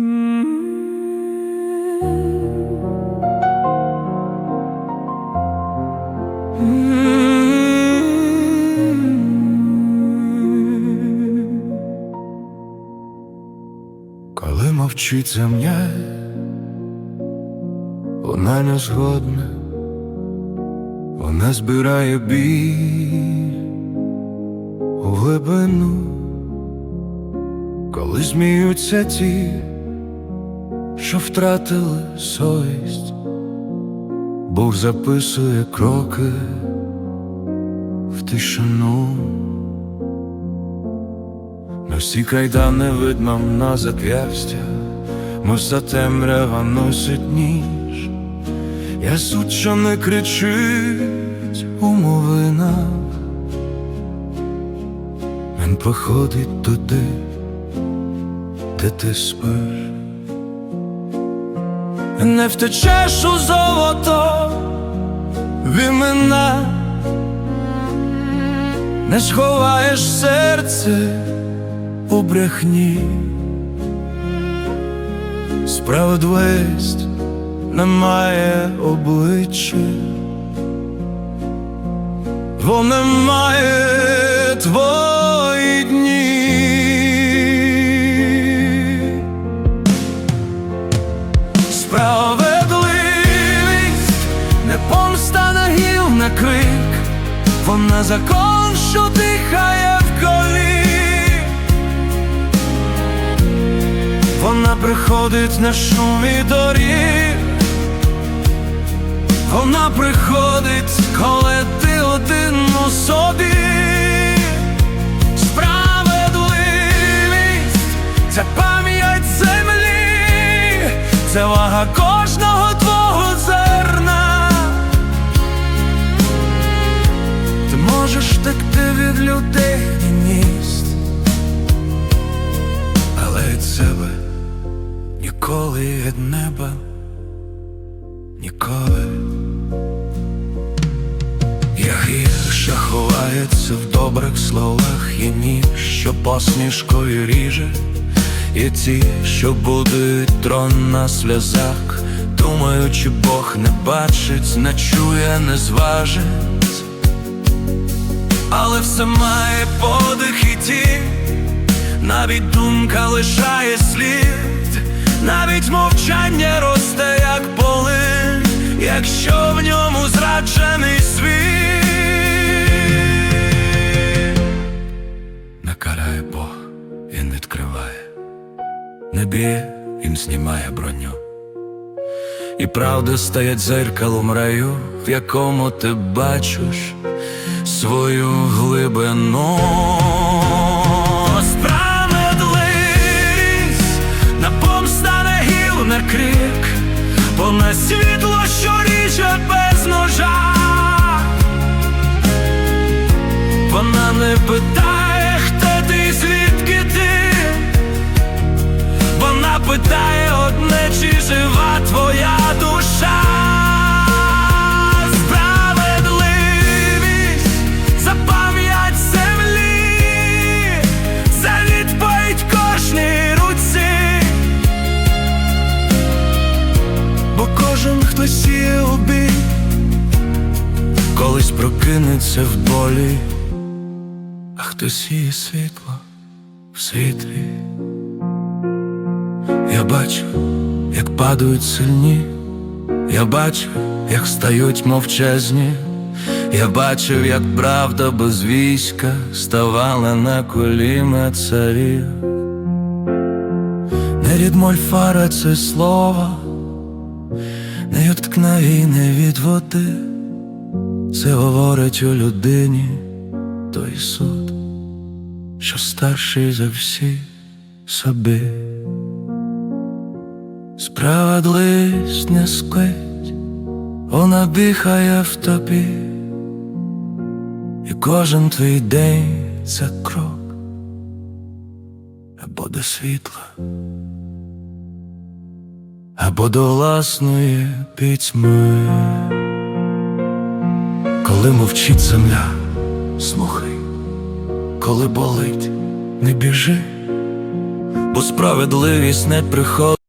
Коли мовчить земля, вона не згодна, вона збирає біль у глибину, коли зміються ті, що втратили совість, Бог записує кроки в тишину. На всі кайдани видно на зап'ястя, Моса темрява носить ніж, Я суть, що не кричить у мовинах, Він походить туди, де ти спиш. Не втечеш у золото в імена, не сховаєш серце у брехні, справедливість не має обличчя, вона має Справедливість не помста на гіл на крик, вона закон, що дихає в колі. Вона приходить на шумі доріг, вона приходить, коли вага кожного твого зерна. Ти можеш втекти від людей і міст, але від себе ніколи від неба, ніколи. Я гірша ховається в добрих словах, є ніж, що посмішкою ріже, є ті, що будують трон на сльозах, думаючи, Бог не бачить, не чує, не зважить, але все має подих і тінь. Навіть думка лишає слід, навіть мовчання росте, як полин, якщо в ньому зраджений світ. Не він знімає броню. І правда стає дзеркалом раю, в якому ти бачиш свою глибину. Справедливість на помста на гіл на крик, повне світло, що ріже без ножа. Вона не питає, питає одне, чи жива твоя душа. Справедливість за землі, за кожній руці. Бо кожен, хто сіє колись прокинеться в болі, а хто сіє світло в світлі. Я бачу, як падають сильні, я бачу, як стають мовчазні, я бачив, як правда без війська ставала на коліна царів. Не від мольфара це слово, не від кнаві, не від води, це говорить у людині той суд, що старший за всі собі. Справедливість не склить, вона дихає в тобі, і кожен твій день це крок або до світла, або до власної пітьми. Коли мовчить земля, слухай, коли болить, не біжи, бо справедливість не приходить.